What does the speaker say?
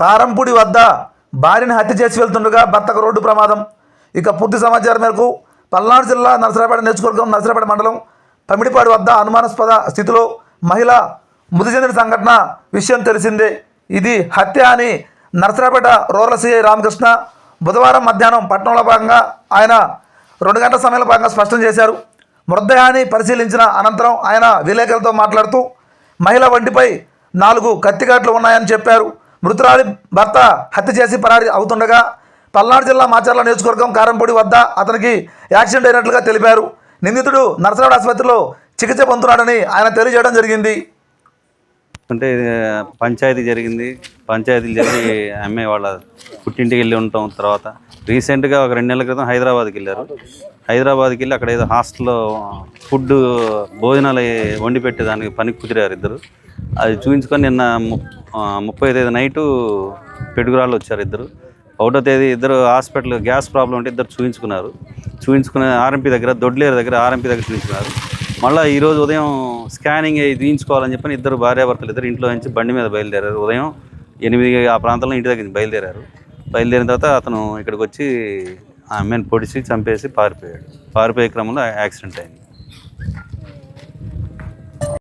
కారంపూడి వద్ద భార్యని హత్య చేసి వెళ్తుండగా భర్తకు రోడ్డు ప్రమాదం. ఇక పూర్తి సమాచారం మేరకు పల్నాడు జిల్లా నరసరాపేట నియోజకవర్గం నరసరాపేట మండలం పమిడిపాడు వద్ద అనుమానాస్పద స్థితిలో మహిళ మృతి చెందిన సంఘటన విషయం తెలిసిందే. ఇది హత్య అని నరసరాపేట రూరల్ సిఐ రామకృష్ణ బుధవారం మధ్యాహ్నం పట్టణంలో భాగంగా ఆయన రెండు గంటల సమయంలో భాగంగా స్పష్టం చేశారు. మృతదేహాన్ని పరిశీలించిన అనంతరం ఆయన విలేకరులతో మాట్లాడుతూ మహిళ వంటిపై నాలుగు కత్తిఘాట్లు ఉన్నాయని చెప్పారు. మృతురాలి భర్త హత్య చేసి పరారి అవుతుండగా పల్నాడు జిల్లా మాచర్ల నియోజకవర్గం కారంపొడి వద్ద అతనికి యాక్సిడెంట్ అయినట్లుగా తెలిపారు. నిందితుడు నర్సరాడు ఆసుపత్రిలో చికిత్స పొందుతున్నాడని ఆయన తెలియజేయడం జరిగింది. అంటే పంచాయతీ జరిగింది. పంచాయతీలు జరిగి అమ్మాయి వాళ్ళ పుట్టింటికి వెళ్ళి ఉంటాం తర్వాత రీసెంట్గా ఒక రెండు నెలల క్రితం హైదరాబాద్కి వెళ్ళారు. హైదరాబాద్కి వెళ్ళి అక్కడ ఏదో హాస్టల్లో ఫుడ్ భోజనాలు వండి పెట్టేదానికి పనికి కుదిరారు ఇద్దరు. అది చూపించుకొని నిన్న ముప్పై తేదీ నైటు పెడుగురాళ్ళు వచ్చారు ఇద్దరు. ఒకటో తేదీ ఇద్దరు హాస్పిటల్ గ్యాస్ ప్రాబ్లం ఉంటే ఇద్దరు చూపించుకున్నారు చూపించుకునే ఆర్ఎంపీ దగ్గర దొడ్లేరు దగ్గర ఆర్ఎంపీ దగ్గర చూపించుకున్నారు మళ్ళీ ఈరోజు ఉదయం స్కానింగ్ అయి తీయించుకోవాలని చెప్పని ఇద్దరు భార్యాభర్తలు ఇద్దరు ఇంట్లో నుంచి బండి మీద బయలుదేరారు. ఉదయం ఎనిమిది ఆ ప్రాంతంలో ఇంటి దగ్గర నుంచి బయలుదేరారు. బయలుదేరిన తర్వాత అతను ఇక్కడికి వచ్చి ఆ అమ్మాయిని పొడిచి చంపేసి పారిపోయాడు. పారిపోయే క్రమంలో యాక్సిడెంట్ అయింది.